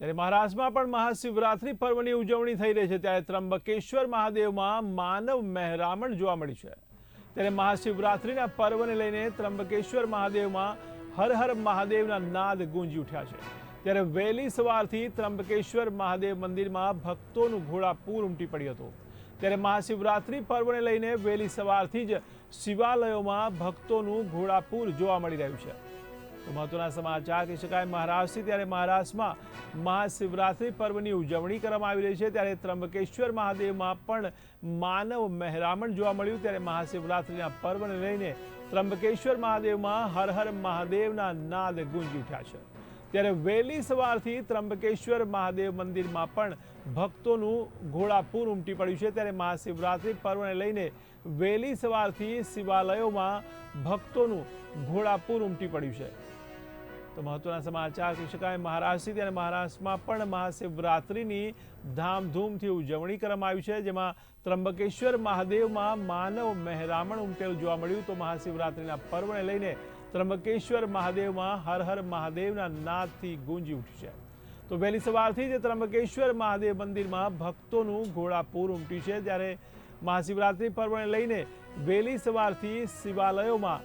ત્યારે મહારાષ્ટ્રમાં પણ મહાશિવરાત્રિ પર્વની ઉજવણી થઈ રહી છે, ત્યારે ત્રંબકેશ્વર મહાદેવમાં માનવ મહેરામણ જોવા મળી છે. ત્યારે મહાશિવરાત્રિના પર્વને લઈને ત્રંબકેશ્વર મહાદેવમાં હર હર મહાદેવના નાદ ગુંજી ઉઠ્યા છે. ત્યારે વહેલી સવારથી ત્રંબકેશ્વર મહાદેવ મંદિરમાં ભક્તોનું ઘોડાપૂર ઉમટી પડ્યું હતું. ત્યારે મહાશિવરાત્રિ પર્વને લઈને વહેલી સવારથી જ શિવાલયોમાં ભક્તોનું ઘોડાપૂર જોવા મળી રહ્યું છે. તો મહત્વના સમાચાર કહી શકાય મહારાષ્ટ્રથી ત્યારે મહારાષ્ટ્રમાં મહાશિવરાત્રિ પર્વની ઉજવણી કરવામાં આવી રહી છે. ત્યારે ત્રંબકેશ્વર મહાદેવમાં પણ માનવ મહેરામણ જોવા મળ્યું. ત્યારે મહાશિવરાત્રિના પર્વને લઈને ત્રંબકેશ્વર મહાદેવમાં હર હર મહાદેવના નાદ ગુંજી ઉઠ્યા છે. ત્યારે વહેલી સવારથી ત્રંબકેશ્વર મહાદેવ મંદિરમાં પણ ભક્તોનું ઘોડાપૂર ઉમટી પડ્યું છે. ત્યારે મહાશિવરાત્રિ પર્વને લઈને વહેલી સવારથી શિવાલયોમાં ભક્તોનું ઘોડાપૂર ઉમટી પડ્યું છે. તો મહત્વના સમાચાર કહી શકાય મહારાષ્ટ્રથી અને મહારાષ્ટ્રમાં પણ મહાશિવરાત્રિની ધામધૂમથી ઉજવણી કરવામાં આવી છે, જેમાં ત્રંબકેશ્વર મહાદેવમાં માનવ મહેરામણ ઉમટેલું જોવા મળ્યું. તો મહાશિવરાત્રિના પર્વને લઈને ત્રંબકેશ્વર મહાદેવમાં હર હર મહાદેવના નાદથી ગુંજી ઉઠ્યું છે. તો વહેલી સવારથી જ ત્રંબકેશ્વર મહાદેવ મંદિરમાં ભક્તોનું ઘોડાપૂર ઉમટ્યું છે ત્યારે મહાશિવરાત્રિ પર્વને લઈને વહેલી સવારથી શિવાલયોમાં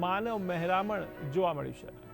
માનવ મહેરામણ જોવા મળ્યું છે.